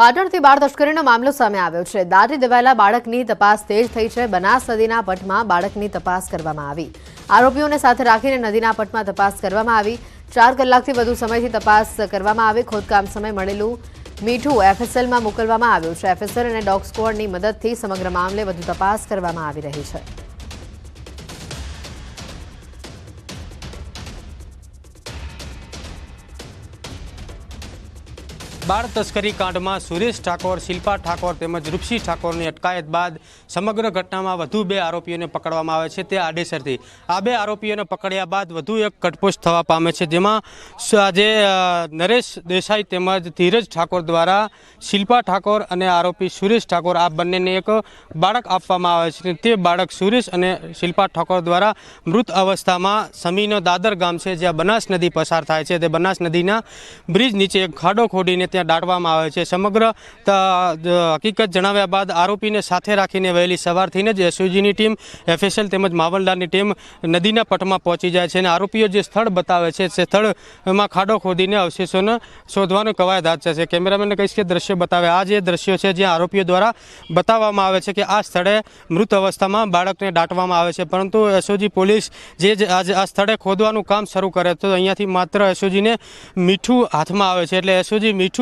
પાટણથી બાળ તસ્કરીનો મામલો સામે આવ્યો છે. દાટી દેવાયેલા બાળકની તપાસ તેજ થઈ છે. બનાસ નદીના પટમાં બાળકની તપાસ કરવામાં આવી. આરોપીઓને સાથે રાખીને નદીના પટમાં તપાસ કરવામાં આવી. ચાર કલાકથી વધુ સમયથી તપાસ કરવામાં આવી. ખોદકામ સમય મળેલું મીઠું એફએસએલમાં મોકલવામાં આવ્યું છે. એફએસએલ અને ડોગ સ્કોડની મદદથી સમગ્ર મામલે વધુ તપાસ કરવામાં આવી રહી છે. બાળ તસ્કરી કાંડમાં સુરેશ ઠાકોર, શિલ્પા ઠાકોર તેમજ રૂપસી ઠાકોરની અટકાયત બાદ સમગ્ર ઘટનામાં વધુ બે આરોપીઓને પકડવામાં આવે છે તે આડેસરથી. આ બે આરોપીઓને પકડ્યા બાદ વધુ એક કટપોસ્ટ થવા પામે છે, જેમાં આજે નરેશ દેસાઈ તેમજ ધીરજ ઠાકોર દ્વારા શિલ્પા ઠાકોર અને આરોપી સુરેશ ઠાકોર, આ બંનેને એક બાળક આપવામાં આવે છે. તે બાળક સુરેશ અને શિલ્પા ઠાકોર દ્વારા મૃત અવસ્થામાં સમીનો દાદર ગામ છે, જ્યાં બનાસ નદી પસાર થાય છે. તે બનાસ નદીના બ્રિજ નીચે એક ખાડો ખોડીને ત્યાં દાટવામાં આવે છે. સમગ્ર હકીકત જણાવ્યા બાદ આરોપીને સાથે રાખીને વહેલી સવારથી જ એસઓજીની ટીમ, એફએસએલ તેમજ માવલદારની ટીમ નદીના પટમાં પહોંચી જાય છે અને આરોપીઓ જે સ્થળ બતાવે છે, તે સ્થળમાં ખાડો ખોદીને અવશેષોને શોધવાનો કવાયત હાથ છે. કેમેરામેનને કહીશ કે દ્રશ્ય બતાવે. આ જે દ્રશ્યો છે જ્યાં આરોપીઓ દ્વારા બતાવવામાં આવે છે કે આ સ્થળે મૃત અવસ્થામાં બાળકને દાટવામાં આવે છે. પરંતુ એસઓજી પોલીસ જે જ આજ આ સ્થળે ખોદવાનું કામ શરૂ કરે તો અહીંયાથી માત્ર એસઓજીને મીઠું હાથમાં આવે છે. એટલે એસઓજી મીઠું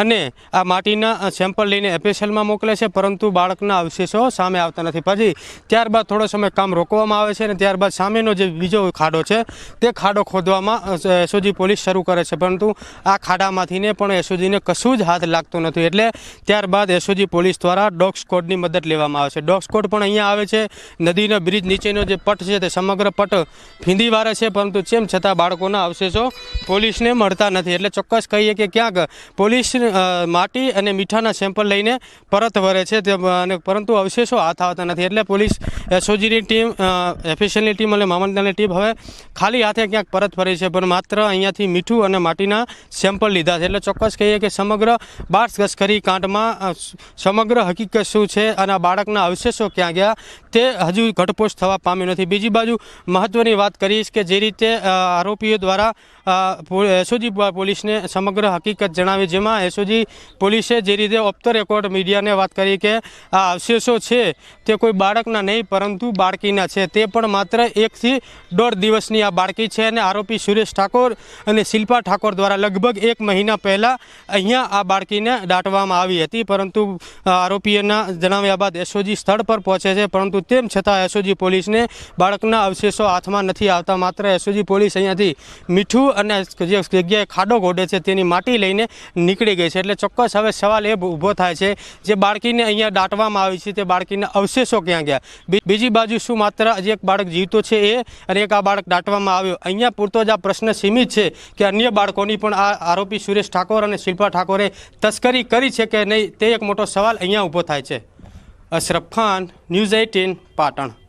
અને આ માટીના સેમ્પલ લઈને એપીએસએલમાં મોકલે છે, પરંતુ બાળકના અવશેષો સામે આવતા નથી. પછી ત્યારબાદ થોડો સમય કામ રોકવામાં આવે છે અને ત્યારબાદ સામેનો જે બીજો ખાડો છે, તે ખાડો ખોદવામાં એસઓજી પોલીસ શરૂ કરે છે. પરંતુ આ ખાડામાંથીને પણ એસઓજીને કશું જ હાથ લાગતો નથી. એટલે ત્યારબાદ એસઓજી પોલીસ દ્વારા ડોગ સ્કોડની મદદ લેવામાં આવે છે. ડોગ સ્કોડ પણ અહીંયા આવે છે. નદીના બ્રિજ નીચેનો જે પટ છે, તે સમગ્ર પટ ફીંદી વારે છે, પરંતુ તેમ છતાં બાળકોના અવશેષો પોલીસને મળતા નથી. એટલે ચોક્કસ કહીએ કે ક્યાંક પોલીસ માટી અને મીઠાના સેમ્પલ લઈને પરત વરે છે તે, અને પરંતુ અવશેષો હાથ આવતા નથી. એટલે પોલીસ એસઓજીની ટીમ એફિશિયલની ટીમ અને મામલતદારની ટીમ હવે ખાલી હાથે ક્યાંક પરત ફરી છે, પણ માત્ર અહીંયાથી મીઠું અને માટીના સેમ્પલ લીધા છે. એટલે ચોક્કસ કહીએ કે સમગ્ર બાળ તસ્કરી કાંડમાં સમગ્ર હકીકત શું છે અને બાળકના અવશેષો ક્યાં ગયા, તે હજુ ઘટપોષ થવા પામ્યું નથી. બીજી બાજુ મહત્વની વાત કરીશ કે જે રીતે આરોપીઓ દ્વારા એસઓજી પોલીસને સમગ્ર હકીકત જણાવી જેમાં એસઓજી પોલીસે જે રીતે ઓફ ધ રેકોર્ડ મીડિયાને વાત કરી કે આ અવશેષો છે તે કોઈ બાળકના નહીં, પરંતુ બાળકીના છે. તે પણ માત્ર એકથી દોઢ દિવસની આ બાળકી છે અને આરોપી સુરેશ ઠાકોર અને શિલ્પા ઠાકોર દ્વારા લગભગ એક મહિના પહેલાં અહીંયા આ બાળકીને દાટવામાં આવી હતી. પરંતુ આરોપીના જણાવ્યા બાદ એસઓજી સ્થળ પર પહોંચે છે. પરંતુ તેમ છતાં એસઓજી પોલીસને બાળકના અવશેષો હાથમાં નથી આવતા. માત્ર એસઓજી પોલીસ અહીંયાથી મીઠું અને જે જગ્યાએ ખાડો ઘોડે છે તેની માટી લઈને નીકળી ગઈ છે. એટલે ચોક્કસ હવે સવાલ એ ઊભો થાય છે જે બાળકીને અહીંયા દાટવામાં આવી છે તે બાળકીના અવશેષો ક્યાં ગયા? બીજી બાજુ શું માત્ર જે એક બાળક જીવતો છે એ અને એક આ બાળક દાટવામાં આવ્યો? અહીંયા પૂરતો જ આ પ્રશ્ન સીમિત છે કે અન્ય બાળકોની પણ આ આરોપી સુરેશ ઠાકોર અને શિલ્પા ઠાકોરે તસ્કરી કરી છે કે નહીં તે એક મોટો સવાલ અહીંયા ઊભો થાય છે. Ashraf Khan, news eighteen, Patan.